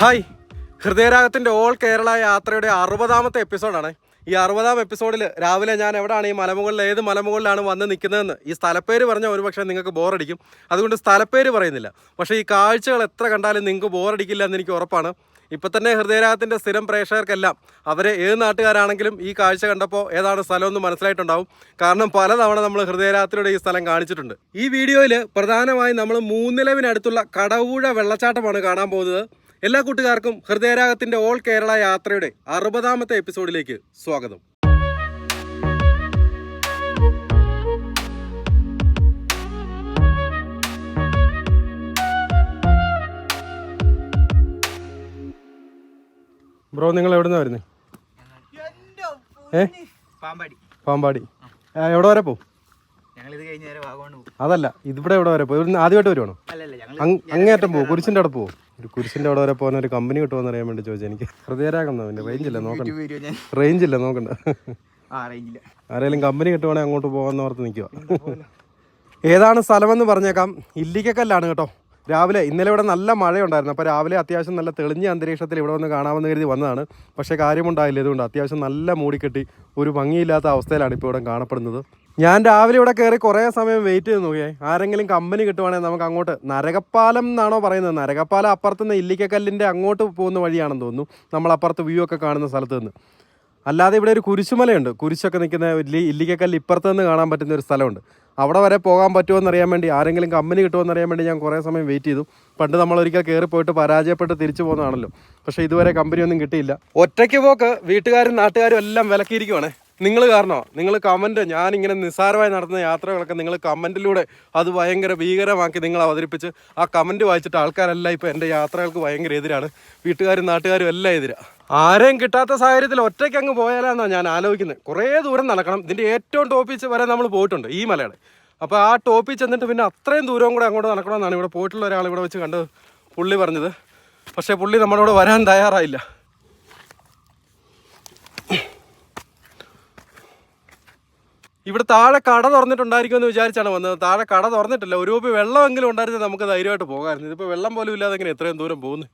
Hi. ഹൃദയരാഗത്തിന്റെ all Kerala യാത്രയുടെ അറുപതാമത്തെ എപ്പിസോഡാണ്. ഈ അറുപതാം എപ്പിസോഡിൽ രാവിലെ ഞാൻ എവിടെയാണ് ഈ മലമുകളിൽ ഏത് മലമുകളിലാണ് വന്ന് നിൽക്കുന്നതെന്ന്. ഈ സ്ഥലപ്പേര് പറഞ്ഞാൽ ഒരുപക്ഷെ നിങ്ങൾക്ക് ബോറടിക്കും. അതുകൊണ്ട് സ്ഥലപ്പേര് പറയുന്നില്ല. പക്ഷേ ഈ കാഴ്ചകൾ എത്ര കണ്ടാലും നിങ്ങൾക്ക് ബോറടിക്കില്ല എന്ന് എനിക്ക് ഉറപ്പാണ്. ഇപ്പം തന്നെ ഹൃദയരാഗത്തിന്റെ സ്ഥിരം പ്രേക്ഷകർക്കെല്ലാം അവരെ ഏത് നാട്ടുകാരാണെങ്കിലും ഈ കാഴ്ച കണ്ടപ്പോൾ ഏതാണ് സ്ഥലമെന്ന് മനസ്സിലായിട്ടുണ്ടാവും. കാരണം പലതവണ നമ്മൾ ഹൃദയരാഗത്തിലൂടെ ഈ സ്ഥലം കാണിച്ചിട്ടുണ്ട്. ഈ വീഡിയോയിൽ പ്രധാനമായും നമ്മൾ മൂന്നിലവിനടുത്തുള്ള കടവൂഴ വെള്ളച്ചാട്ടമാണ് കാണാൻ പോകുന്നത്. എല്ലാ കൂട്ടുകാർക്കും ഹൃദയരാഗത്തിന്റെ ഓൾ കേരള യാത്രയുടെ അറുപതാമത്തെ എപ്പിസോഡിലേക്ക് സ്വാഗതം. ബ്രോ നിങ്ങൾ എവിടെ വരുന്നേ? വരുന്നത് പാമ്പാടി. പാമ്പാടി. എവിടെ വരെ പോകും അതല്ല ഇതിവിടെ എവിടെ വരെ പോയി? ആദ്യമായിട്ട് വരുവാണോ? അങ്ങേറ്റം പോകും കുരിശിന്റെ അവിടെ പോകും. ഒരു കുരിശിന്റെ അവിടെ വരെ പോകാൻ ഒരു കമ്പനി കിട്ടുമെന്ന് അറിയാൻ വേണ്ടി ചോദിച്ചു എനിക്ക് ഹൃദയരാഗം പിന്നെ റേഞ്ച് ഇല്ല നോക്കണ്ട. റേഞ്ച് ഇല്ല നോക്കണ്ട. ആരെങ്കിലും കമ്പനി കിട്ടുവാണെങ്കിൽ അങ്ങോട്ട് പോകാമെന്ന് ഓർത്ത് നിൽക്കുക. ഏതാണ് സ്ഥലമെന്ന് പറഞ്ഞേക്കാം. ഇല്ലിക്കക്കല്ലാണ് കേട്ടോ. രാവിലെ ഇന്നലെ ഇവിടെ നല്ല മഴയുണ്ടായിരുന്നു. അപ്പോൾ രാവിലെ അത്യാവശ്യം നല്ല തെളിഞ്ഞ അന്തരീക്ഷത്തിൽ ഇവിടെ വന്ന് കാണാമെന്ന് കരുതി വന്നതാണ്. പക്ഷേ കാര്യമുണ്ടായില്ല. ഇതുകൊണ്ട് അത്യാവശ്യം നല്ല മൂടിക്കെട്ടി ഒരു ഭംഗിയില്ലാത്ത അവസ്ഥയിലാണ് ഇപ്പോൾ ഇവിടെ കാണപ്പെടുന്നത്. ഞാൻ രാവിലെ ഇവിടെ കയറി കുറേ സമയം വെയിറ്റ് ചെയ്ത് നോക്കിയേ. ആരെങ്കിലും കമ്പനി കിട്ടുവാണെങ്കിൽ നമുക്ക് അങ്ങോട്ട് നരകപ്പാലം എന്നാണോ പറയുന്നത്. നരകപ്പാലം അപ്പുറത്തുനിന്ന് ഇല്ലിക്കക്കല്ലിന്റെ അങ്ങോട്ട് പോകുന്ന വഴിയാണെന്ന് തോന്നുന്നു. നമ്മൾ അപ്പുറത്ത് വ്യൂ ഒക്കെ കാണുന്ന സ്ഥലത്ത് നിന്ന്. അല്ലാതെ ഇവിടെ ഒരു കുരിശുമലയുണ്ട്. കുരിശൊക്കെ നിൽക്കുന്ന ഇല്ലിക്കക്കല്ല് ഇപ്പുറത്ത് നിന്ന് കാണാൻ പറ്റുന്ന ഒരു സ്ഥലമുണ്ട്. അവിടെ വരെ പോകാൻ പറ്റുമോ എന്നറിയാൻ വേണ്ടി ആരെങ്കിലും കമ്പനി കിട്ടുമോ എന്നറിയാൻ വേണ്ടി ഞാൻ കുറേ സമയം വെയിറ്റ് ചെയ്തു. പണ്ട് നമ്മൾ ഒരിക്കൽ കയറി പോയിട്ട് പരാജയപ്പെട്ട് തിരിച്ചു പോകുന്നതാണല്ലോ. പക്ഷേ ഇതുവരെ കമ്പനിയൊന്നും കിട്ടിയില്ല. ഒറ്റയ്ക്ക് പോക്ക് വീട്ടുകാരും നാട്ടുകാരും എല്ലാം വിലക്കിയിരിക്കുവാണേ. നിങ്ങൾ കാരണോ? നിങ്ങൾ കമന്റ് ഞാനിങ്ങനെ നിസ്സാരമായി നടത്തുന്ന യാത്രകളൊക്കെ നിങ്ങൾ കമന്റിലൂടെ അത് ഭയങ്കര ഭീകരമാക്കി നിങ്ങൾ അവതരിപ്പിച്ച് ആ കമന്റ് വായിച്ചിട്ട് ആൾക്കാരെല്ലാം ഇപ്പോൾ എന്റെ യാത്രകൾക്ക് ഭയങ്കര എതിരാണ്. വീട്ടുകാരും നാട്ടുകാരും എല്ലാം എതിരാണ് ആരെയും കിട്ടാത്ത സാഹചര്യത്തിൽ ഒറ്റയ്ക്ക് അങ്ങ് പോയാലാന്നാണ് ഞാൻ ആലോചിക്കുന്നത്. കുറേ ദൂരം നടക്കണം. ഇതിന്റെ ഏറ്റവും ടോപ്പിച്ച് വരെ നമ്മൾ പോയിട്ടുണ്ട് ഈ മലയുടെ അപ്പോൾ ആ ടോപ്പിൽ ചെന്നിട്ട് പിന്നെ അത്രയും ദൂരവും കൂടെ അങ്ങോട്ട് നടക്കണമെന്നാണ് ഇവിടെ പോയിട്ടുള്ള ഒരാൾ ഇവിടെ വെച്ച് കണ്ടത് പുള്ളി പറഞ്ഞത്. പക്ഷേ പുള്ളി നമ്മളോട് വരാൻ തയ്യാറായില്ല. ഇവിടെ താഴെ കട തുറന്നിട്ടുണ്ടായിരിക്കുമെന്ന് വിചാരിച്ചാണ് വന്നത്. താഴെ കട തുറന്നിട്ടില്ല. ഒരു രൂപ വെള്ളമെങ്കിലും ഉണ്ടായിരുന്നത് നമുക്ക് ധൈര്യമായിട്ട് പോകാമായിരുന്നു. ഇതിപ്പോൾ വെള്ളം പോലും ഇല്ലാതെ എങ്ങനെ എത്രയും ദൂരം പോകുന്നത്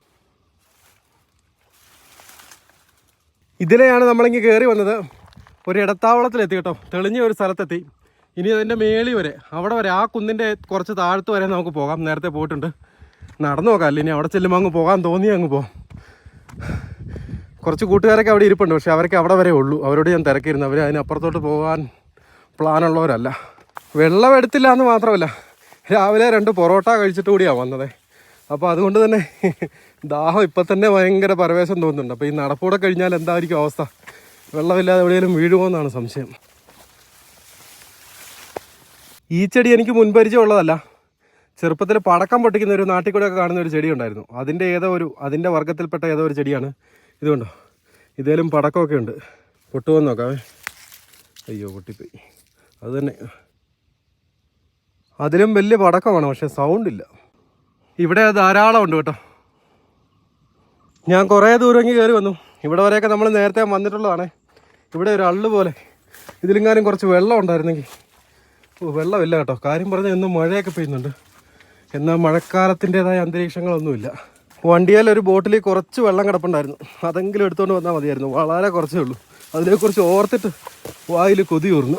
ഇതിലെയാണ് നമ്മളിങ്ങി കയറി വന്നത്. ഒരു ഇടത്താവളത്തിലെത്തി കേട്ടോ. തെളിഞ്ഞ ഒരു സ്ഥലത്തെത്തി. ഇനി അതിന്റെ മേളി വരെ അവിടെ വരെ ആ കുന്നിന്റെ കുറച്ച് താഴത്ത് വരെ നമുക്ക് പോകാം. നേരത്തെ പോയിട്ടുണ്ട്. നടന്നു നോക്കാം. ഇനി അവിടെ ചെല്ലുമ്പോൾ അങ്ങ് പോകാൻ തോന്നി അങ്ങ് പോകാം കുറച്ച് കൂട്ടുകാരൊക്കെ അവിടെ ഇരിപ്പുണ്ട്. പക്ഷെ അവരൊക്കെ അവിടെ വരെ ഉള്ളൂ. അവരോട് ഞാൻ തിരക്കിയിരുന്നു. അവർ അതിനപ്പുറത്തോട്ട് പോകാൻ പ്ലാനുള്ളവരല്ല. വെള്ളം എടുത്തില്ല എന്ന് മാത്രമല്ല രാവിലെ രണ്ട് പൊറോട്ട കഴിച്ചിട്ട് കൂടിയാണ് വന്നത്. അപ്പോൾ അതുകൊണ്ട് തന്നെ ദാഹം ഇപ്പം തന്നെ ഭയങ്കര പരവേശം തോന്നുന്നുണ്ട്. അപ്പോൾ ഈ നടപ്പൂടെ കഴിഞ്ഞാൽ എന്തായിരിക്കും അവസ്ഥ? വെള്ളമില്ലാതെ എവിടെയെങ്കിലും വീഴുമോ എന്നാണ് സംശയം. ഈ ചെടി എനിക്ക് മുൻപരിചയമുള്ളതല്ല. ചെറുപ്പത്തിൽ പടക്കം പൊട്ടിക്കുന്ന ഒരു നാട്ടിൽ ഒക്കെ കാണുന്ന ഒരു ചെടി ഉണ്ടായിരുന്നു. അതിന്റെ ഏതോ ഒരു അതിന്റെ വർഗത്തിൽപ്പെട്ട ഏതോ ഒരു ചെടിയാണ് ഇതുകൊണ്ടോ. ഇതേലും പടക്കമൊക്കെ ഉണ്ട്. പൊട്ടുമെന്ന് നോക്കാവേ. അയ്യോ പൊട്ടിപ്പോയി. അത് തന്നെ അതിലും വലിയ പടക്കമാണ് പക്ഷെ സൗണ്ട് ഇല്ല ഇവിടെ ധാരാളം ഉണ്ട് കേട്ടോ. ഞാൻ കുറേ ദൂരം കയറി വന്നു. ഇവിടെ വരെയൊക്കെ നമ്മൾ നേരത്തെ വന്നിട്ടുള്ളതാണേ. ഇവിടെ ഒരു അള്ളു പോലെ. ഇതിലെങ്ങാനും കുറച്ച് വെള്ളം ഉണ്ടായിരുന്നെങ്കിൽ. ഓ വെള്ളമില്ല കേട്ടോ. കാര്യം പറഞ്ഞാൽ ഇന്നും മഴയൊക്കെ പെയ്യുന്നുണ്ട്. എന്നാൽ മഴക്കാലത്തിന്റെതായ അന്തരീക്ഷങ്ങളൊന്നുമില്ല. വണ്ടിയാൽ ഒരു ബോട്ടിൽ കുറച്ച് വെള്ളം കിടപ്പുണ്ടായിരുന്നു. അതെങ്കിലും എടുത്തുകൊണ്ട് വന്നാൽ മതിയായിരുന്നു. വളരെ കുറച്ചേ ഉള്ളൂ. അതിനെക്കുറിച്ച് ഓർത്തിട്ട് വായിൽ കൊതി ഊർന്നു.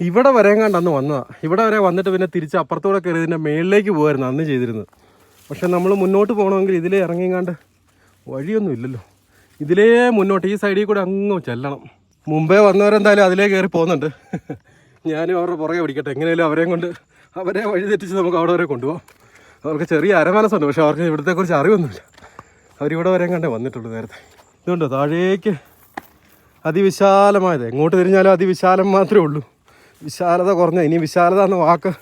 ഇവിടെ വരെങ്ങാണ്ട് അന്ന് വന്നതാണ് ഇവിടെ വരെ വന്നിട്ട് പിന്നെ തിരിച്ച് അപ്പുറത്തൂടെ കയറി ഇതിന്റെ മേളിലേക്ക് പോകുമായിരുന്നു അന്ന് ചെയ്തിരുന്നത്. പക്ഷെ നമ്മൾ മുന്നോട്ട് പോകണമെങ്കിൽ ഇതിലേ ഇറങ്ങിങ്ങാണ്ട് വഴിയൊന്നും ഇല്ലല്ലോ. ഇതിലേ മുന്നോട്ട് ഈ സൈഡിൽ കൂടെ അങ്ങ് ചെല്ലണം. മുമ്പേ വന്നവരെന്തായാലും അതിലേ കയറി പോകുന്നുണ്ട്. ഞാനും അവരുടെ പുറകെ പിടിക്കട്ടെ. എങ്ങനെയാലും അവരെയും കൊണ്ട് അവരെ വഴി തെറ്റിച്ച് നമുക്ക് അവിടെ വരെ കൊണ്ടുപോകാം അവർക്ക് ചെറിയ അരമനസ്സുണ്ട് പക്ഷെ അവർക്ക് ഇവിടത്തെക്കുറിച്ച് അറിവൊന്നുമില്ല. അവരിവിടെ വരെ കണ്ടേ വന്നിട്ടുള്ളൂ നേരത്തെ. ഇതുകൊണ്ട് താഴേക്ക്? അതിവിശാലമായത്. എങ്ങോട്ട് തിരിഞ്ഞാലും അതിവിശാലം മാത്രമേ ഉള്ളൂ. വിശാലത കുറഞ്ഞ. ഇനി വിശാലത എന്ന വാക്ക്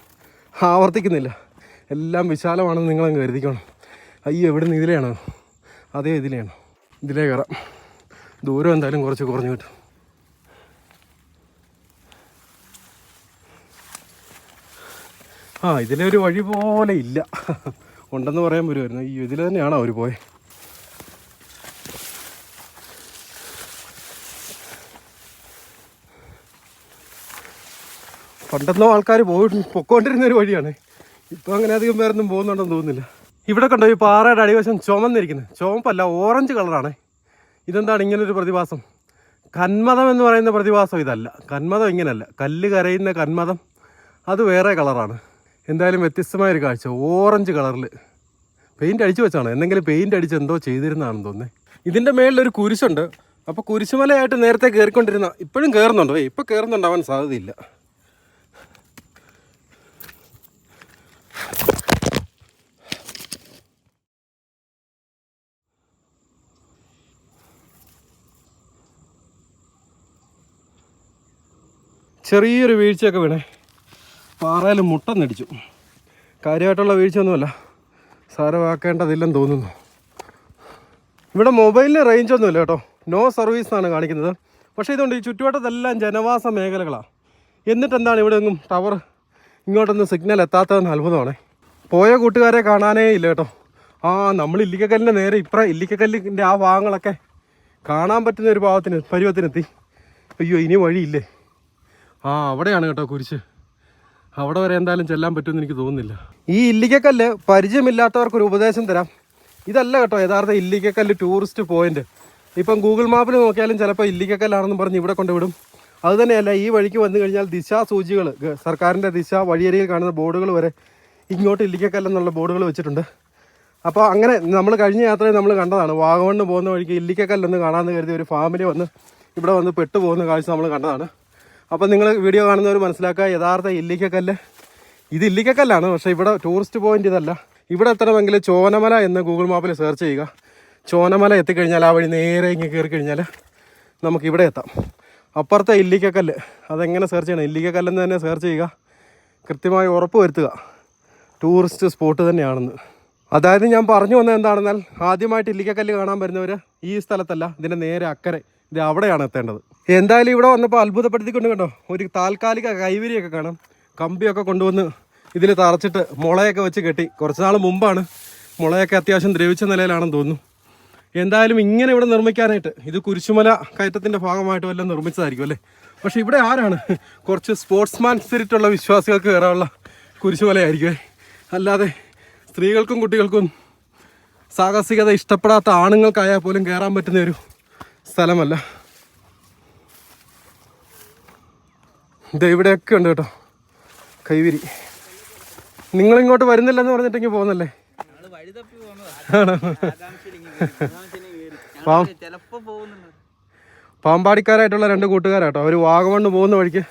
ആവർത്തിക്കുന്നില്ല. എല്ലാം വിശാലമാണെന്ന് നിങ്ങളങ്ങ് കരുതിക്കണം. അയ്യോ എവിടെ നിന്ന് ഇതിലെയാണോ. അതേ ഇതിലെയാണോ. ഇതിലേ കയറാം. ദൂരം എന്തായാലും കുറച്ച് കുറഞ്ഞു കിട്ടും. ആ ഇതിലെ ഒരു വഴി പോലെ ഇല്ല. ഉണ്ടെന്ന് പറയാൻ വരുമായിരുന്നു അയ്യോ ഇതിൽ തന്നെയാണോ അവർ പോയത് പണ്ടെന്നോ ആൾക്കാർ പോയി പൊക്കോണ്ടിരുന്ന ഒരു വഴിയാണ്. ഇപ്പോൾ അങ്ങനെ അധികം പേരൊന്നും പോകുന്നുണ്ടെന്ന് തോന്നുന്നില്ല. ഇവിടെ കണ്ടോ ഈ പാറയുടെ അടിവശം ചുമന്നിരിക്കുന്നത്. ചുവപ്പല്ല ഓറഞ്ച് കളറാണ് ഇതെന്താണ് ഇങ്ങനൊരു പ്രതിഭാസം? കന്മതം എന്ന് പറയുന്ന പ്രതിഭാസം ഇതല്ല. കന്മതം ഇങ്ങനെയല്ല കല്ല് കരയുന്ന കന്മതം അത് വേറെ കളറാണ് എന്തായാലും വ്യത്യസ്തമായൊരു കാഴ്ച. ഓറഞ്ച് കളറിൽ പെയിന്റ് അടിച്ചു വെച്ചാണ്? എന്തെങ്കിലും പെയിന്റ് അടിച്ച് എന്തോ ചെയ്തിരുന്നതാണെന്ന് തോന്നുന്നത് ഇതിന്റെ മേളിലൊരു കുരിശുണ്ട്. അപ്പോൾ കുരിശുമലയായിട്ട് നേരത്തെ കയറിക്കൊണ്ടിരുന്ന ഇപ്പോഴും കയറുന്നുണ്ടോ ഇപ്പോൾ കയറുന്നുണ്ടാവാൻ സാധ്യതയില്ല. ചെറിയൊരു വീഴ്ചയൊക്കെ വീണേ. പാറയിൽ മുട്ടന്നടിച്ചു കാര്യമായിട്ടുള്ള വീഴ്ചയൊന്നുമല്ല. സാരമാക്കേണ്ടതില്ലെന്ന് തോന്നുന്നു. ഇവിടെ മൊബൈലിന് റേഞ്ച് ഒന്നുമില്ല കേട്ടോ. നോ സർവീസ് എന്നാണ് കാണിക്കുന്നത്. പക്ഷേ ഇതുകൊണ്ട് ഈ ചുറ്റുവട്ടത്തെല്ലാം ജനവാസ മേഖലകളാണ് എന്നിട്ടെന്താണ് ഇവിടെ ഒന്നും ടവർ ഇങ്ങോട്ടൊന്നും സിഗ്നൽ എത്താത്തതെന്ന് അത്ഭുതമാണ്. പോയ കൂട്ടുകാരെ കാണാനേ ഇല്ല കേട്ടോ. ആ നമ്മൾ ഇല്ലിക്കക്കല്ലിന്റെ നേരെ ഇപ്പം ഇല്ലിക്കക്കല്ലിന്റെ ആ ഭാഗങ്ങളൊക്കെ കാണാൻ പറ്റുന്ന ഒരു ഭാവത്തിന് പരുവത്തിനെത്തി. അയ്യോ ഇനി വഴിയില്ലേ? ആ അവിടെയാണ് കേട്ടോ കുരിശ്. അവിടെ വരെ എന്തായാലും ചെല്ലാൻ പറ്റുമെന്ന് എനിക്ക് തോന്നുന്നില്ല. ഈ ഇല്ലിക്കക്കല്ല് പരിചയമില്ലാത്തവർക്കൊരു ഉപദേശം തരാം. ഇതല്ല കേട്ടോ യഥാർത്ഥ ഇല്ലിക്കക്കല്ല് ടൂറിസ്റ്റ് പോയിന്റ് ഇപ്പം ഗൂഗിൾ മാപ്പിൽ നോക്കിയാലും ചിലപ്പോൾ ഇല്ലിക്കക്കല്ലാണെന്ന് പറഞ്ഞ് ഇവിടെ കൊണ്ടുവിടും അത് തന്നെയല്ല ഈ വഴിക്ക് വന്നു കഴിഞ്ഞാൽ ദിശാസൂചികൾ സർക്കാരിന്റെ ദിശ വഴിയരിയിൽ കാണുന്ന ബോർഡുകൾ വരെ ഇങ്ങോട്ട് ഇല്ലിക്കക്കല്ലെന്നുള്ള ബോർഡുകൾ വെച്ചിട്ടുണ്ട്. അപ്പോൾ അങ്ങനെ നമ്മൾ കഴിഞ്ഞ യാത്രയിൽ നമ്മൾ കണ്ടതാണ് വാഗമണ്ണ് പോകുന്ന വഴിക്ക് ഇല്ലിക്കക്കല്ലെന്ന് കാണാമെന്ന് കരുതി ഒരു ഫാമിലി വന്ന് ഇവിടെ വന്ന് പെട്ടു പോകുന്ന കാഴ്ച നമ്മൾ കണ്ടതാണ്. അപ്പോൾ നിങ്ങൾ വീഡിയോ കാണുന്നവർ മനസ്സിലാക്കുക യഥാർത്ഥ ഇല്ലിക്കക്കല്ല് ഇത് ഇല്ലിക്കക്കല്ലാണ് പക്ഷേ ഇവിടെ ടൂറിസ്റ്റ് പോയിന്റ് ഇതല്ല. ഇവിടെ എത്തണമെങ്കിൽ ചോനമല എന്ന് ഗൂഗിൾ മാപ്പിൽ സെർച്ച് ചെയ്യുക. ചോനമല എത്തിക്കഴിഞ്ഞാൽ ആ വഴി നേരെ ഇങ്ങനെ കയറി കഴിഞ്ഞാൽ നമുക്കിവിടെ എത്താം. അപ്പുറത്തെ ഇല്ലിക്കക്കല്ല്. അതെങ്ങനെ സെർച്ച് ചെയ്യണം? ഇല്ലിക്കക്കല്ലെന്ന് തന്നെ സെർച്ച് ചെയ്യുക. കൃത്യമായി ഉറപ്പ് വരുത്തുക. ടൂറിസ്റ്റ് സ്പോട്ട് തന്നെയാണെന്ന്. അതായത് ഞാൻ പറഞ്ഞു വന്നത് എന്താണെന്നാൽ ആദ്യമായിട്ട് ഇല്ലിക്കക്കല്ല് കാണാൻ വരുന്നവർ ഈ സ്ഥലത്തല്ല ഇതിന്റെ നേരെ അക്കരെ. ഇത് അവിടെയാണ് എത്തേണ്ടത്. എന്തായാലും ഇവിടെ വന്നപ്പോൾ അത്ഭുതപ്പെടുത്തിക്കൊണ്ട് കണ്ടോ? ഒരു താൽക്കാലിക കൈവരിയൊക്കെ കാണാം. കമ്പിയൊക്കെ കൊണ്ടുവന്ന് ഇതിൽ തറച്ചിട്ട് മുളയൊക്കെ വെച്ച് കെട്ടി. കുറച്ച് നാൾ മുമ്പാണ് മുളയൊക്കെ അത്യാവശ്യം ദ്രവിച്ച നിലയിലാണെന്ന് തോന്നുന്നു. എന്തായാലും ഇങ്ങനെ ഇവിടെ നിർമ്മിക്കാനായിട്ട് ഇത് കുരിശുമല കയറ്റത്തിന്റെ ഭാഗമായിട്ട് വല്ലതും നിർമ്മിച്ചതായിരിക്കും അല്ലേ? പക്ഷെ ഇവിടെ ആരാണ്? കുറച്ച് സ്പോർട്സ്മാൻ സ്പിരിറ്റ് ഉള്ള വിശ്വാസികൾക്ക് കയറാനുള്ള കുരിശുമലയായിരിക്കും അല്ലാതെ സ്ത്രീകൾക്കും കുട്ടികൾക്കും സാഹസികത ഇഷ്ടപ്പെടാത്ത ആണുങ്ങൾക്കായാൽ പോലും കയറാൻ പറ്റുന്ന ഒരു സ്ഥലമല്ല. ഇത് ഇവിടെയൊക്കെ ഉണ്ട് കേട്ടോ. കൈവിരി. നിങ്ങളിങ്ങോട്ട് വരുന്നില്ലെന്ന് പറഞ്ഞിട്ടെങ്കിൽ പോകുന്നല്ലേ? ആണോ? പാമ്പാടിക്കാരായിട്ടുള്ള രണ്ട് കൂട്ടുകാരാട്ടോ. അവർ വാഗമണ്ണ് പോകുന്ന വഴിക്ക്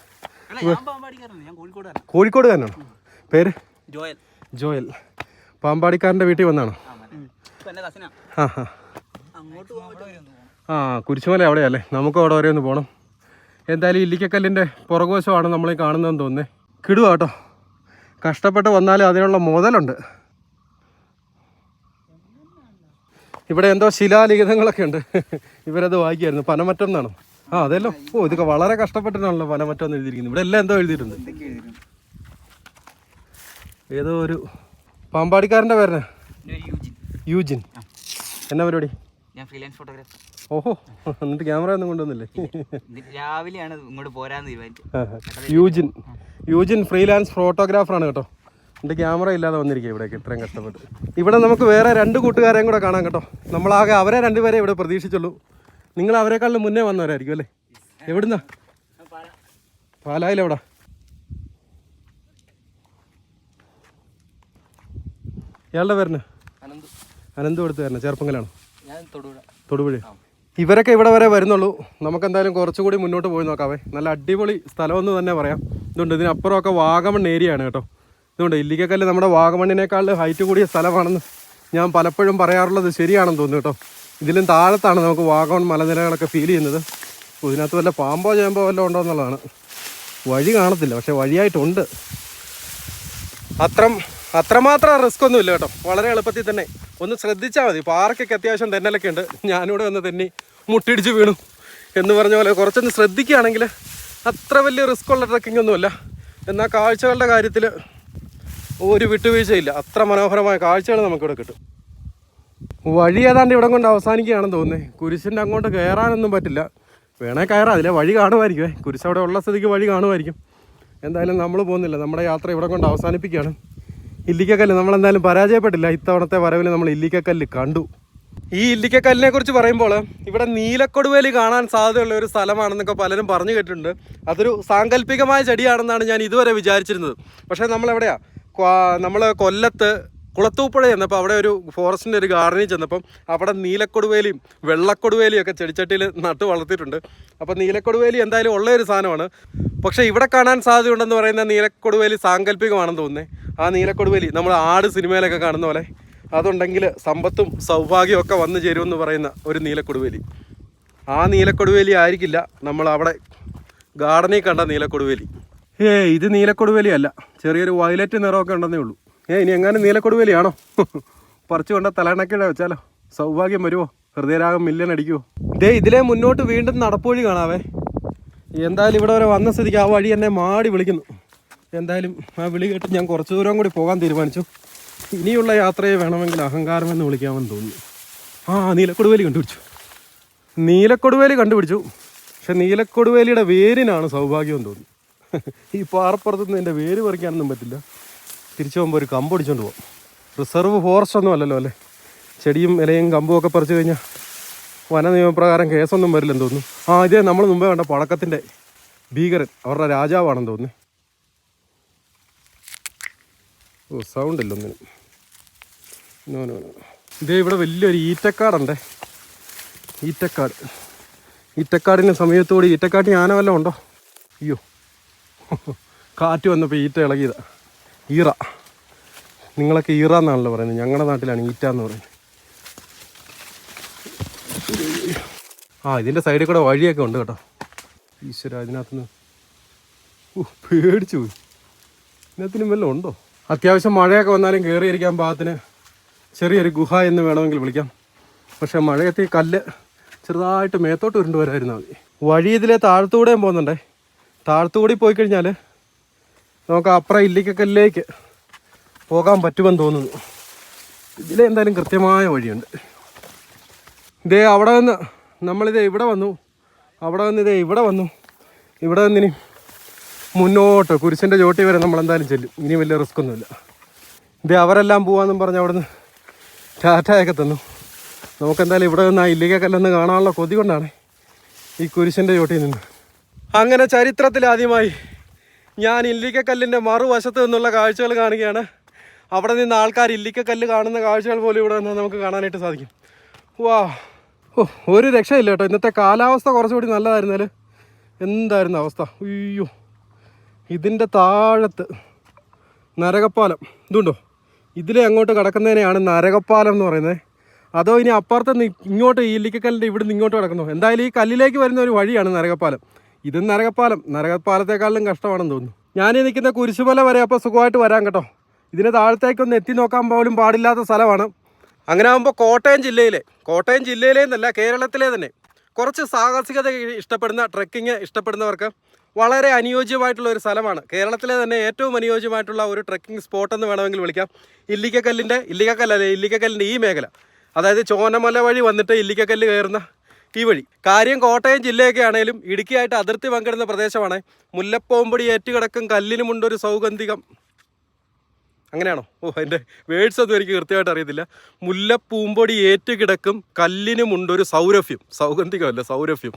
കോഴിക്കോട് തന്നെയാണ് പേര്? ജോയൽ. ജോയൽ. പാമ്പാടിക്കാരന്റെ വീട്ടിൽ വന്നാണോ? ആ ആ. കുരിശുമല അവിടെയല്ലേ. നമുക്ക് അവിടെ വരെ ഒന്ന് പോകണം എന്തായാലും ഇല്ലിക്കക്കല്ലിന്റെ പുറകുവശമാണ് നമ്മൾ ഈ കാണുന്നതെന്ന് തോന്നുന്നത് കിടുവാട്ടോ. കഷ്ടപ്പെട്ട് വന്നാലും അതിനുള്ള മുതലുണ്ട്. ഇവിടെ എന്തോ ശിലാലിഖിതങ്ങളൊക്കെ ഉണ്ട്. ഇവരത് വായിക്കായിരുന്നു. പനമറ്റം എന്നാണോ? ആ അതെല്ലോ. ഓ ഇതൊക്കെ വളരെ കഷ്ടപ്പെട്ടിട്ടാണല്ലോ പനമറ്റം എന്ന് എഴുതിയിരിക്കുന്നത്. ഇവിടെ എല്ലാം എന്തോ എഴുതിയിട്ടുണ്ട്. ഏതോ ഒരു പാമ്പാടിക്കാരന്റെ പേരനെ യൂജിൻ. എന്നാ പരിപാടി? ഞാൻ ഫ്രീലാൻസ് ഫോട്ടോഗ്രാഫർ ഓഹോ എന്നിട്ട് ക്യാമറ ഒന്നും കൊണ്ടുവന്നില്ലേ? രാവിലെയാണ് ഇങ്ങോട്ട് പോരാന്ന് തീരുമാനിച്ചത്. യൂജിൻ. യൂജിൻ ഫ്രീലാൻസ് ഫോട്ടോഗ്രാഫറാണ് കേട്ടോ. എന്റെ ക്യാമറ ഇല്ലാതെ വന്നിരിക്കുക ഇവിടേക്ക് ഇത്രയും കഷ്ടപ്പെട്ട്. ഇവിടെ നമുക്ക് വേറെ രണ്ട് കൂട്ടുകാരെയും കൂടെ കാണാം കേട്ടോ. നമ്മളാകെ അവരെ രണ്ടുപേരെ ഇവിടെ പ്രതീക്ഷിച്ചുള്ളൂ. നിങ്ങൾ അവരെക്കാളും മുന്നേ വന്നവരായിരിക്കും അല്ലേ? എവിടുന്നാ? പാലായിലെവിടാ? ഇയാളുടെ പേരന് അനന്തു. എടുത്ത് തരണം ചെറുപ്പങ്കലാണോ തൊടുപുഴ. ഇവരൊക്കെ ഇവിടെ വരെ വരുന്നുള്ളൂ. നമുക്ക് എന്തായാലും കുറച്ചുകൂടി മുന്നോട്ട് പോയി നോക്കാവേ. നല്ല അടിപൊളി സ്ഥലമെന്ന് തന്നെ പറയാം. ഇതുണ്ട് ഇതിനപ്പുറമൊക്കെ വാഗമൺ ഏരിയ ആണ് കേട്ടോ. ഇതുകൊണ്ട് ഇല്ലിക്കക്കല്ല് നമ്മുടെ വാഗമണ്ണിനേക്കാൾ ഹൈറ്റ് കൂടിയ സ്ഥലമാണെന്ന് ഞാൻ പലപ്പോഴും പറയാറുള്ളത് ശരിയാണെന്ന് തോന്നുന്നു കേട്ടോ. ഇതിലും താഴത്താണ് നമുക്ക് വാഗമൺ മലനിരകളൊക്കെ ഫീൽ ചെയ്യുന്നത്. ഇതിനകത്ത് വല്ല പാമ്പോ ചേമ്പോ വല്ലതും ഉണ്ടോ എന്നുള്ളതാണ്. വഴി കാണത്തില്ല പക്ഷെ വഴിയായിട്ടുണ്ട്. അത്രം അത്രമാത്രം റിസ്ക് ഒന്നുമില്ല കേട്ടോ. വളരെ എളുപ്പത്തിൽ തന്നെ. ഒന്ന് ശ്രദ്ധിച്ചാൽ മതി. പാർക്കൊക്കെ അത്യാവശ്യം തെന്നലൊക്കെ ഉണ്ട്. ഞാനിവിടെ വന്ന് തെന്നി മുട്ടിടിച്ച് വീണു എന്ന് പറഞ്ഞ പോലെ കുറച്ചൊന്ന് ശ്രദ്ധിക്കുകയാണെങ്കിൽ അത്ര വലിയ റിസ്ക് ഉള്ള ട്രക്കിംഗ് ഒന്നുമല്ല. എന്നാൽ കാഴ്ചകളുടെ കാര്യത്തിൽ ഒരു വിട്ടുവീഴ്ചയില്ല. അത്ര മനോഹരമായ കാഴ്ചകൾ നമുക്കിവിടെ കിട്ടും. വഴി ഏതാണ്ട് ഇവിടം കൊണ്ട് അവസാനിക്കുകയാണെന്ന് തോന്നുന്നത് കുരിശിന്റെ അങ്ങോട്ട് കയറാനൊന്നും പറ്റില്ല. വേണേൽ കയറാം. അതിലെ വഴി കാണുമായിരിക്കുമേ കുരിശ് അവിടെ ഉള്ള സ്ഥിതിക്ക് വഴി കാണുമായിരിക്കും. എന്തായാലും നമ്മൾ പോകുന്നില്ല. നമ്മുടെ യാത്ര ഇവിടെ കൊണ്ട് അവസാനിപ്പിക്കുകയാണ്. ഇല്ലിക്കക്കല്ല് നമ്മളെന്തായാലും പരാജയപ്പെട്ടില്ല. ഇത്തവണത്തെ വരവിൽ നമ്മൾ ഇല്ലിക്കക്കല്ല് കണ്ടു. ഈ ഇല്ലിക്കക്കല്ലിനെ കുറിച്ച് പറയുമ്പോൾ ഇവിടെ നീലക്കൊടുവേലി കാണാൻ സാധ്യതയുള്ള ഒരു സ്ഥലമാണെന്നൊക്കെ പലരും പറഞ്ഞു കേട്ടിട്ടുണ്ട്. അതൊരു സാങ്കല്പികമായ ചെടിയാണെന്നാണ് ഞാൻ ഇതുവരെ വിചാരിച്ചിരുന്നത്. പക്ഷേ നമ്മളെവിടെയാ? നമ്മൾ കൊല്ലത്ത് കുളത്തൂപ്പുഴ ചെന്നപ്പോൾ അവിടെ ഒരു ഫോറസ്റ്റിന്റെ ഒരു ഗാർഡനിൽ ചെന്നപ്പം അവിടെ നീലക്കൊടുവേലിയും വെള്ളക്കൊടുവേലിയും ഒക്കെ ചെടിച്ചട്ടിയിൽ നട്ട് വളർത്തിയിട്ടുണ്ട്. അപ്പോൾ നീലക്കൊടുവേലി എന്തായാലും ഉള്ള ഒരു സാധനമാണ്. പക്ഷേ ഇവിടെ കാണാൻ സാധ്യതയുണ്ടെന്ന് പറയുന്ന നീലക്കൊടുവേലി സാങ്കല്പികമാണെന്ന് തോന്നുന്നത് ആ നീലക്കൊടുവേലി നമ്മൾ ആട് സിനിമയിലൊക്കെ കാണുന്ന പോലെ അതുണ്ടെങ്കിൽ സമ്പത്തും സൗഭാഗ്യവും ഒക്കെ വന്നു ചേരുമെന്ന് പറയുന്ന ഒരു നീലക്കൊടുവേലി. ആ നീലക്കൊടുവേലി ആയിരിക്കില്ല നമ്മൾ അവിടെ ഗാർഡനിൽ കണ്ട നീലക്കൊടുവേലി. ഏ ഇത് നീലക്കൊടുവേലി അല്ല ചെറിയൊരു വയലറ്റ് നിറമൊക്കെ ഉണ്ടെന്നേ ഉള്ളൂ. ഏ ഇനി എങ്ങനെ നീലക്കൊടുവേലിയാണോ? പറിച്ചു കൊണ്ട തലണക്കിട വെച്ചാലോ? സൗഭാഗ്യം വരുമോ ഹൃദയരാഗം മില്യൻ അടിക്കുമോ ദേ ഇതിലെ മുന്നോട്ട് വീണ്ടും നടപ്പുവഴി കാണാവേ. എന്തായാലും ഇവിടെ വരെ വന്ന സ്ഥിതിക്ക് ആ വഴി എന്നെ മാടി വിളിക്കുന്നു. എന്തായാലും ആ വിളി കേട്ട് ഞാൻ കുറച്ച് ദൂരം കൂടി പോകാൻ തീരുമാനിച്ചു. ഇനിയുള്ള യാത്രയെ വേണമെങ്കിൽ അഹങ്കാരം എന്ന് വിളിക്കാമെന്ന് തോന്നുന്നു. ആ നീലക്കൊടുവേലി കണ്ടുപിടിച്ചു. നീലക്കൊടുവേലി കണ്ടുപിടിച്ചു. പക്ഷെ നീലക്കൊടുവേലിയുടെ വേരിനാണ് സൗഭാഗ്യം തോന്നുന്നു. ഈ പാറപ്പുറത്തുനിന്ന് എന്റെ വേര് പറിക്കാനൊന്നും പറ്റില്ല. തിരിച്ചു പോകുമ്പോൾ ഒരു കമ്പ് അടിച്ചുകൊണ്ട് പോകും റിസർവ് ഫോറസ്റ്റ് ഒന്നും അല്ലല്ലോ അല്ലേ? ചെടിയും ഇലയും കമ്പും ഒക്കെ പറിച്ചു കഴിഞ്ഞാൽ വന നിയമപ്രകാരം കേസൊന്നും വരില്ലെന്ന് തോന്നുന്നു. ആ ഇതേ നമ്മൾ മുമ്പേ കണ്ട പഴക്കത്തിന്റെ ഭീകരൻ അവരുടെ രാജാവാണെന്ന് തോന്നുന്നു. ഓ സൗണ്ട് ഇല്ല ഒന്നിനും. നോ നോ നോ ഇതേ ഇവിടെ വലിയൊരു ഈറ്റക്കാടുണ്ടേ. ഈറ്റക്കാട്. ഈറ്റക്കാടിന് സമയത്തോട് ഈറ്റക്കാട്ടിന് ആന വല്ലതും ഉണ്ടോ? അയ്യോ. കാറ്റ് വന്നപ്പോൾ ഈറ്റ ഇളകിയത്. ഈറ. നിങ്ങളൊക്കെ ഈറ എന്നാണല്ലോ പറയുന്നത്. ഞങ്ങളുടെ നാട്ടിലാണ് ഈറ്റ എന്ന് പറയുന്നത്. ആ ഇതിന്റെ സൈഡിൽ കൂടെ വഴിയൊക്കെ ഉണ്ട് കേട്ടോ. ഈശ്വര അതിനകത്തുനിന്ന് പേടിച്ചു പോയി. ഇതിനകത്തിനും വല്ലതും ഉണ്ടോ? അത്യാവശ്യം മഴയൊക്കെ വന്നാലും കയറിയിരിക്കാൻ പാകത്തിന് ചെറിയൊരു ഗുഹ എന്ന് വേണമെങ്കിൽ വിളിക്കാം. പക്ഷേ മഴയത്ത് ഈ കല്ല് ചെറുതായിട്ട് മേത്തോട്ട് ഉരുണ്ട് വരായിരുന്നു മതി. വഴി ഇതിലെ താഴത്തൂടെയും പോകുന്നുണ്ടേ. താഴത്തുകൂടി പോയി കഴിഞ്ഞാൽ നമുക്ക് അപ്പുറം ഇല്ലിക്കക്കല്ലിലേക്ക് പോകാൻ പറ്റുമെന്ന് തോന്നുന്നു. ഇതിലെന്തായാലും കൃത്യമായ വഴിയുണ്ട്. ഇതേ അവിടെ നിന്ന് നമ്മളിതേ ഇവിടെ വന്നു. അവിടെ നിന്ന് ഇതേ ഇവിടെ വന്നു. ഇവിടെ നിന്നിനി മുന്നോട്ട് കുരിശിന്റെ ചോട്ടി വരെ നമ്മൾ എന്തായാലും ചെല്ലും. ഇനി വലിയ റിസ്ക് ഒന്നുമില്ല. ഇതേ അവരെല്ലാം പോവാന്നും പറഞ്ഞ് അവിടെ നിന്ന് ടാറ്റയൊക്കെ തന്നു. നമുക്കെന്തായാലും ഇവിടെ നിന്ന് ആ ഇല്ലിക്കക്കല്ലെന്ന് കാണാനുള്ള കൊതി കൊണ്ടാണ് ഈ കുരിശിന്റെ ചോട്ടിയിൽ നിന്ന് അങ്ങനെ ചരിത്രത്തിൽ ആദ്യമായി ഞാൻ ഇല്ലിക്കക്കല്ലിന്റെ മറുവശത്ത് നിന്നുള്ള കാഴ്ചകൾ കാണുകയാണ്. അവിടെ നിന്ന് ആൾക്കാർ ഇല്ലിക്കക്കല്ല് കാണുന്ന കാഴ്ചകൾ പോലും ഇവിടെ നിന്ന് നമുക്ക് കാണാനായിട്ട് സാധിക്കും. വാ. ഓ ഒരു രക്ഷയില്ല കേട്ടോ. ഇന്നത്തെ കാലാവസ്ഥ കുറച്ചുകൂടി നല്ലതായിരുന്നാൽ എന്തായിരുന്നു അവസ്ഥ? അയ്യോ. ഇതിന്റെ താഴത്ത് നരകപ്പാലം. ഇതുണ്ടോ? ഇതിലെ അങ്ങോട്ട് കിടക്കുന്നതിനെയാണ് നരകപ്പാലം എന്ന് പറയുന്നത്. അതോ ഇനി അപ്പുറത്ത് ഇങ്ങോട്ട് ഈ ഇല്ലിക്കക്കല്ലിന്റെ ഇവിടുന്ന് ഇങ്ങോട്ട് കിടക്കുന്നു? എന്തായാലും ഈ കല്ലിലേക്ക് വരുന്ന ഒരു വഴിയാണ് നരകപ്പാലം. ഇതും നരകപ്പാലം. നരകപ്പാലത്തെക്കാളിലും കഷ്ടമാണെന്ന് തോന്നുന്നു. ഞാൻ നിൽക്കുന്ന കുരിശുമല വരെ അപ്പോൾ സുഖമായിട്ട് വരാം കേട്ടോ. ഇതിന് താഴത്തേക്കൊന്ന് എത്തി നോക്കാൻ പോലും പാടില്ലാത്ത സ്ഥലമാണ്. അങ്ങനെ ആകുമ്പോൾ കോട്ടയം ജില്ലയിലെ കോട്ടയം ജില്ലയിലെ എന്നല്ല കേരളത്തിലെ തന്നെ കുറച്ച് സാഹസികത ഇഷ്ടപ്പെടുന്ന ട്രക്കിങ് ഇഷ്ടപ്പെടുന്നവർക്ക് വളരെ അനുയോജ്യമായിട്ടുള്ള ഒരു സ്ഥലമാണ്. കേരളത്തിലെ തന്നെ ഏറ്റവും അനുയോജ്യമായിട്ടുള്ള ഒരു ട്രക്കിംഗ് സ്പോട്ട് എന്ന് വേണമെങ്കിൽ വിളിക്കാം. ഇല്ലിക്കക്കല്ലിന്റെ ഇല്ലിക്കക്കല്ലേ ഇല്ലിക്കക്കല്ലിന്റെ ഈ മേഖല. അതായത് ചോനമല വഴി വന്നിട്ട് ഇല്ലിക്കക്കല്ല് കയറുന്ന ഈ വഴി. കാര്യം കോട്ടയം ജില്ലയൊക്കെ ആണെങ്കിലും ഇടുക്കിയായിട്ട് അതിർത്തി പങ്കിടുന്ന പ്രദേശമാണ്. മുല്ലപ്പോമ്പടി ഏറ്റുകിടക്കും കല്ലിനുമുണ്ടൊരു സൗഗന്ധികം. അങ്ങനെയാണോ? ഓ എന്റെ വേർഡ്സ് ഒന്നും എനിക്ക് കൃത്യമായിട്ട് അറിയത്തില്ല. മുല്ലപ്പൂമ്പൊടി ഏറ്റുകിടക്കും കല്ലിനുമുണ്ടൊരു സൗരഭ്യം. സൗഗന്ധികമല്ല സൗരഭ്യം.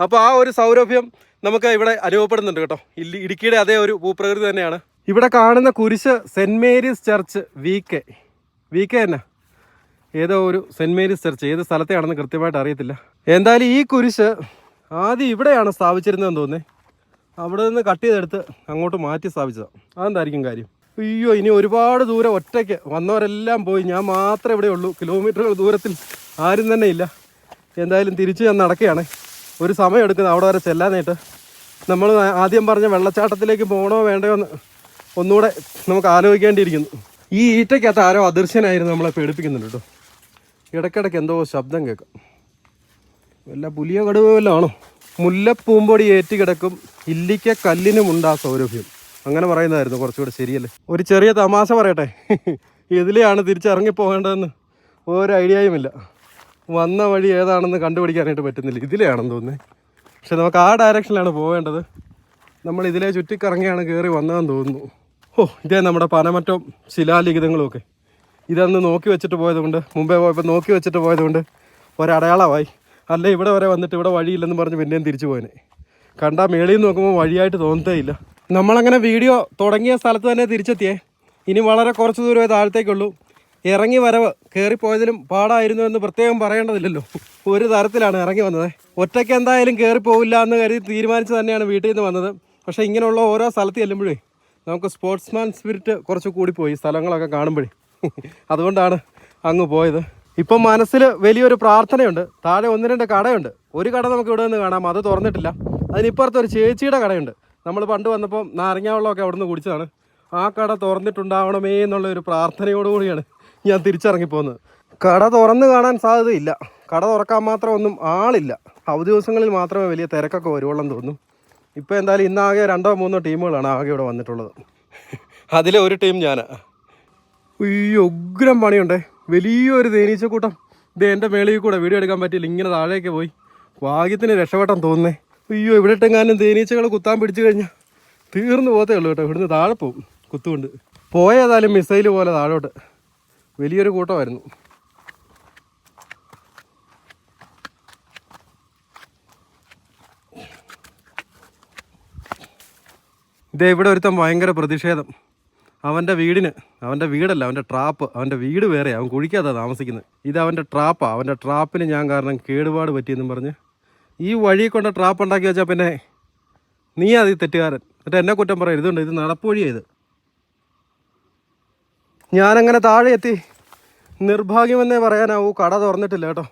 അപ്പോൾ ആ ഒരു സൗരഭ്യം നമുക്ക് ഇവിടെ അനുഭവപ്പെടുന്നുണ്ട് കേട്ടോ. ഇടുക്കിയുടെ അതേ ഒരു ഭൂപ്രകൃതി തന്നെയാണ്. ഇവിടെ കാണുന്ന കുരിശ് Saint Mary's church V K. V K തന്നെ. ഏതോ ഒരു സെന്റ് മേരീസ് ചർച്ച് ഏത് സ്ഥലത്തെയാണെന്ന് കൃത്യമായിട്ട് അറിയത്തില്ല. എന്തായാലും ഈ കുരിശ് ആദ്യം ഇവിടെയാണ് സ്ഥാപിച്ചിരുന്നതെന്ന് തോന്നുന്നേ. അവിടെ നിന്ന് കട്ട് ചെയ്തെടുത്ത് അങ്ങോട്ട് മാറ്റി സ്ഥാപിച്ചതാണ് അതെന്തായിരിക്കും കാര്യം? അയ്യോ ഇനി ഒരുപാട് ദൂരം ഒറ്റയ്ക്ക് വന്നവരെല്ലാം പോയി. ഞാൻ മാത്രമേ ഇവിടെ ഉള്ളൂ. കിലോമീറ്ററുകൾ ദൂരത്തിൽ ആരും തന്നെ ഇല്ല. എന്തായാലും തിരിച്ച് ഞാൻ നടക്കുകയാണ്. ഒരു സമയം എടുക്കുന്നത് അവിടെ വരെ ചെല്ലാനായിട്ട് നമ്മൾ ആദ്യം പറഞ്ഞ വെള്ളച്ചാട്ടത്തിലേക്ക് പോകണോ വേണ്ടയോ എന്ന് ഒന്നുകൂടെ നമുക്ക് ആലോചിക്കേണ്ടിയിരിക്കുന്നു. ഈ ഈറ്റയ്ക്കകത്ത് ആരോ അദൃശ്യനായിരുന്നു നമ്മളെ പേടിപ്പിക്കുന്നുണ്ട് കേട്ടോ. ഇടയ്ക്കിടയ്ക്ക് എന്തോ ശബ്ദം കേൾക്കാം. വല്ല പുലിയ കടുവല്ലാണോ മുല്ലപ്പൂമ്പൊടി ഏറ്റി കിടക്കും ഇല്ലിക്ക കല്ലിനുമുണ്ടാ സൗരഭ്യം. അങ്ങനെ പറയുന്നതായിരുന്നു കുറച്ചുകൂടെ ശരിയല്ലേ? ഒരു ചെറിയ തമാശ പറയട്ടെ. ഇതിലെയാണ് തിരിച്ചിറങ്ങി പോകേണ്ടതെന്ന് ഒരു ഐഡിയയുമില്ല. വന്ന വഴി ഏതാണെന്ന് കണ്ടുപിടിക്കാനായിട്ട് പറ്റുന്നില്ല. ഇതിലെയാണെന്ന് തോന്നുന്നത് പക്ഷെ നമുക്ക് ആ ഡയറക്ഷനിലാണ് പോകേണ്ടത് നമ്മൾ ഇതിലെ ചുറ്റിക്കറങ്ങിയാണ് കയറി വന്നതെന്ന് തോന്നുന്നു. ഓ ഇതേ നമ്മുടെ പനമറ്റം ശിലാലിഖിതങ്ങളും ഒക്കെ ഇതന്ന് നോക്കി വെച്ചിട്ട് പോയതുകൊണ്ട് മുമ്പേ പോയപ്പോൾ നോക്കി വെച്ചിട്ട് പോയതുകൊണ്ട് ഒരടയാളമായി. അല്ല ഇവിടെ വരെ വന്നിട്ട് ഇവിടെ വഴിയില്ലെന്ന് പറഞ്ഞ് പിന്നെയും തിരിച്ചു പോയനെ. കണ്ടാ നിന്ന് നോക്കുമ്പോൾ വഴിയായിട്ട് തോന്നത്തേ ഇല്ല. നമ്മളങ്ങനെ വീഡിയോ തുടങ്ങിയ സ്ഥലത്ത് തന്നെ തിരിച്ചെത്തിയേ. ഇനി വളരെ കുറച്ച് ദൂരമേ താഴത്തേക്കുള്ളൂ. ഇറങ്ങി വരവ് കയറിപ്പോയതിലും പാടായിരുന്നു എന്ന് പ്രത്യേകം പറയേണ്ടതില്ലല്ലോ. ഒരു തരത്തിലാണ് ഇറങ്ങി വന്നത്. ഒറ്റയ്ക്ക് എന്തായാലും കയറി പോവില്ല എന്ന് കരുതി തീരുമാനിച്ച് തന്നെയാണ് വീട്ടിൽ നിന്ന് വന്നത്. പക്ഷേ ഇങ്ങനെയുള്ള ഓരോ സ്ഥലത്ത് ചെല്ലുമ്പോഴേ നമുക്ക് സ്പോർട്സ്മാൻ സ്പിരിറ്റ് കുറച്ച് കൂടിപ്പോയി സ്ഥലങ്ങളൊക്കെ കാണുമ്പോഴേ. അതുകൊണ്ടാണ് അങ്ങ് പോയത്. ഇപ്പം മനസ്സിൽ വലിയൊരു പ്രാർത്ഥനയുണ്ട്. താഴെ ഒന്ന് രണ്ട് കടയുണ്ട്. ഒരു കട നമുക്ക് ഇവിടെ നിന്ന് കാണാം. അത് തുറന്നിട്ടില്ല. അതിനിപ്പുറത്ത് ഒരു ചേച്ചിയുടെ കടയുണ്ട്. നമ്മൾ പണ്ട് വന്നപ്പോൾ നാരങ്ങ വെള്ളമൊക്കെ അവിടെ നിന്ന് കുടിച്ചതാണ്. ആ കട തുറന്നിട്ടുണ്ടാവണമേ എന്നുള്ള ഒരു പ്രാർത്ഥനയോടുകൂടിയാണ് ഞാൻ തിരിച്ചിറങ്ങിപ്പോകുന്നത് കട തുറന്ന് കാണാൻ സാധ്യതയില്ല. കട തുറക്കാൻ മാത്രം ഒന്നും ആളില്ല. അവധി ദിവസങ്ങളിൽ മാത്രമേ വലിയ തിരക്കൊക്കെ വരുവുള്ളെന്ന് തോന്നുന്നു. ഇപ്പോൾ എന്തായാലും ഇന്നാകെ രണ്ടോ മൂന്നോ ടീമുകളാണ് ആകെ ഇവിടെ വന്നിട്ടുള്ളത്. അതിലെ ഒരു ടീം ഞാനാ. അയ്യോ ഉഗ്രം പണിയുണ്ടേ. വലിയൊരു തേനീച്ചക്കൂട്ടം. ഇത് എന്റെ മേളിൽ കൂടെ വീഡിയോ എടുക്കാൻ പറ്റിയില്ല. ഇങ്ങനെ താഴേക്ക് പോയി. ഭാഗ്യത്തിന് രക്ഷപ്പെട്ടാൻ തോന്നുന്നേ. അയ്യോ ഇവിടെ ഇട്ടെങ്ങാനും തേനീച്ചകൾ കുത്താൻ പിടിച്ചു കഴിഞ്ഞാൽ തീർന്നു പോകത്തേ ഉള്ളൂ കേട്ടോ. ഇവിടുന്ന് താഴെ പോവും കുത്തുകൊണ്ട്. പോയതായാലും മിസൈൽ പോലെ താഴോട്ട്. വലിയൊരു കൂട്ടമായിരുന്നു. ഇതേ ഇവിടെ ഒരുത്തം ഭയങ്കര പ്രതിഷേധം. അവന്റെ വീടിന് അവന്റെ വീടല്ല അവന്റെ ട്രാപ്പ് അവന്റെ വീട് വേറെ അവൻ കുഴിക്കാതെ താമസിക്കുന്നത്. ഇത് അവന്റെ ട്രാപ്പാണ് അവന്റെ ട്രാപ്പിന് ഞാൻ കാരണം കേടുപാട് പറ്റിയെന്നും പറഞ്ഞ്. ഈ വഴി കൊണ്ട് ട്രാപ്പ് ഉണ്ടാക്കി വെച്ചാൽ പിന്നെ നീ അത് തെറ്റുകാരൻ. എന്നിട്ട് എന്നെ കുറ്റം പറയരുത് ഇതുണ്ട് ഇത് നടപ്പ് ഇത്. ഞാനങ്ങനെ താഴെ എത്തി. നിർഭാഗ്യമെന്നേ പറയാനാവൂ കട തുറന്നിട്ടില്ല കേട്ടോ.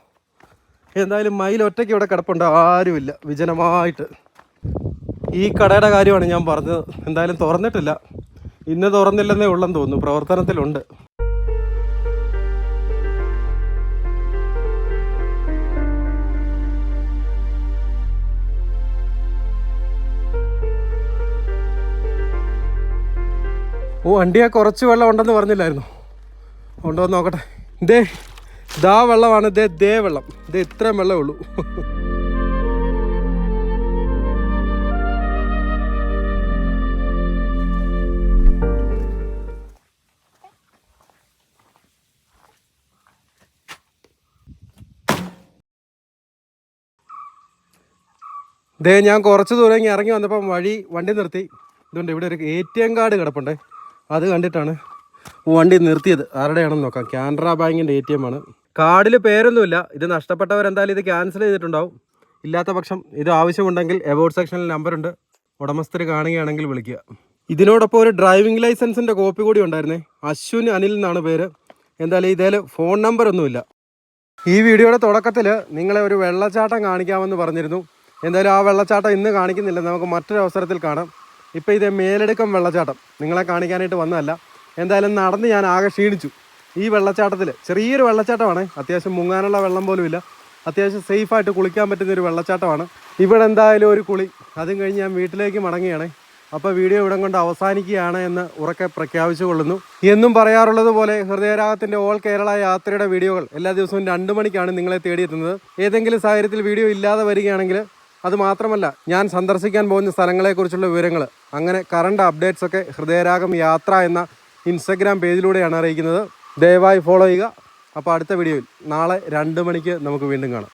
എന്തായാലും മയിൽ ഒറ്റയ്ക്ക് ഇവിടെ കിടപ്പുണ്ട് ആരുമില്ല വിജനമായിട്ട്. ഈ കടയുടെ കാര്യമാണ് ഞാൻ പറഞ്ഞത്. എന്തായാലും തുറന്നിട്ടില്ല. ഇന്ന് തുറന്നില്ലെന്നേ ഉള്ളെന്ന് തോന്നുന്നു. പ്രവർത്തനത്തിലുണ്ട്. ഓ വണ്ടിയാ കുറച്ച് വെള്ളം ഉണ്ടെന്ന് പറഞ്ഞില്ലായിരുന്നു? ഉണ്ടോ നോക്കട്ടെ. ദേ ദാ വെള്ളമാണ്. ദേ ദേ വെള്ളം. ദേ ഇത്രയും വെള്ളമേ ഉള്ളൂ. ദേ ഞാൻ കുറച്ച് ദൂരം ഇങ്ങനെ ഇറങ്ങി വന്നപ്പം വഴി വണ്ടി നിർത്തി. ഇതുകൊണ്ട് ഇവിടെ ഒരു എ ടി എം കാർഡ് കിടപ്പുണ്ട്. അത് കണ്ടിട്ടാണ് വണ്ടി നിർത്തിയത്. ആരുടെയാണെന്ന് നോക്കാം. കാനറ ബാങ്കിന്റെ എ ടി എം ആണ്. കാർഡിൽ പേരൊന്നുമില്ല. ഇത് നഷ്ടപ്പെട്ടവരെന്തായാലും ഇത് ക്യാൻസൽ ചെയ്തിട്ടുണ്ടാവും. ഇല്ലാത്ത പക്ഷം ഇത് ആവശ്യമുണ്ടെങ്കിൽ എബോട്ട് സെക്ഷനിൽ നമ്പറുണ്ട് ഉടമസ്ഥർ കാണുകയാണെങ്കിൽ വിളിക്കുക. ഇതിനോടൊപ്പം ഒരു ഡ്രൈവിംഗ് ലൈസൻസിന്റെ കോപ്പി കൂടി ഉണ്ടായിരുന്നേ. അശ്വിൻ അനിൽ എന്നാണ് പേര്. എന്തായാലും ഇതേൽ ഫോൺ നമ്പറൊന്നുമില്ല ഈ വീഡിയോയുടെ തുടക്കത്തിൽ നിങ്ങളെ ഒരു വെള്ളച്ചാട്ടം കാണിക്കാമെന്ന് പറഞ്ഞിരുന്നു. എന്തായാലും ആ വെള്ളച്ചാട്ടം ഇന്ന് കാണിക്കുന്നില്ല. നമുക്ക് മറ്റൊരു അവസരത്തിൽ കാണാം. ഇപ്പോൾ ഇത് മേലെടുക്കം വെള്ളച്ചാട്ടം. നിങ്ങളെ കാണിക്കാനായിട്ട് വന്നതല്ല. എന്തായാലും നടന്ന് ഞാൻ ആകെ ക്ഷീണിച്ചു. ഈ വെള്ളച്ചാട്ടത്തിൽ ചെറിയൊരു വെള്ളച്ചാട്ടമാണ്. അത്യാവശ്യം മുങ്ങാനുള്ള വെള്ളം പോലും ഇല്ല അത്യാവശ്യം സേഫായിട്ട് കുളിക്കാൻ പറ്റുന്ന ഒരു വെള്ളച്ചാട്ടമാണ്. ഇവിടെ എന്തായാലും ഒരു കുളി. അതും കഴിഞ്ഞ് ഞാൻ വീട്ടിലേക്ക് മടങ്ങുകയാണ്. അപ്പോൾ വീഡിയോ ഇവിടം കൊണ്ട് അവസാനിക്കുകയാണ് എന്ന് ഉറക്കെ പ്രഖ്യാപിച്ചു കൊള്ളുന്നു എന്നും പറയാറുള്ളത് പോലെ ഹൃദയരാഗത്തിന്റെ ഓൾ കേരള യാത്രയുടെ വീഡിയോകൾ എല്ലാ ദിവസവും രണ്ട് മണിക്കാണ് നിങ്ങളെ തേടിയെത്തുന്നത്. ഏതെങ്കിലും സാഹചര്യത്തിൽ വീഡിയോ ഇല്ലാതെ വരികയാണെങ്കിൽ അത് മാത്രമല്ല ഞാൻ സന്ദർശിക്കാൻ പോകുന്ന സ്ഥലങ്ങളെക്കുറിച്ചുള്ള വിവരങ്ങൾ അങ്ങനെ കറണ്ട് അപ്ഡേറ്റ്സ് ഒക്കെ ഹൃദയരാഗം യാത്ര എന്ന ഇൻസ്റ്റഗ്രാം പേജിലൂടെയാണ് അറിയിക്കുന്നത്. ദയവായി ഫോളോ ചെയ്യുക. അപ്പോൾ അടുത്ത വീഡിയോയിൽ നാളെ രണ്ട് മണിക്ക് നമുക്ക് വീണ്ടും കാണാം.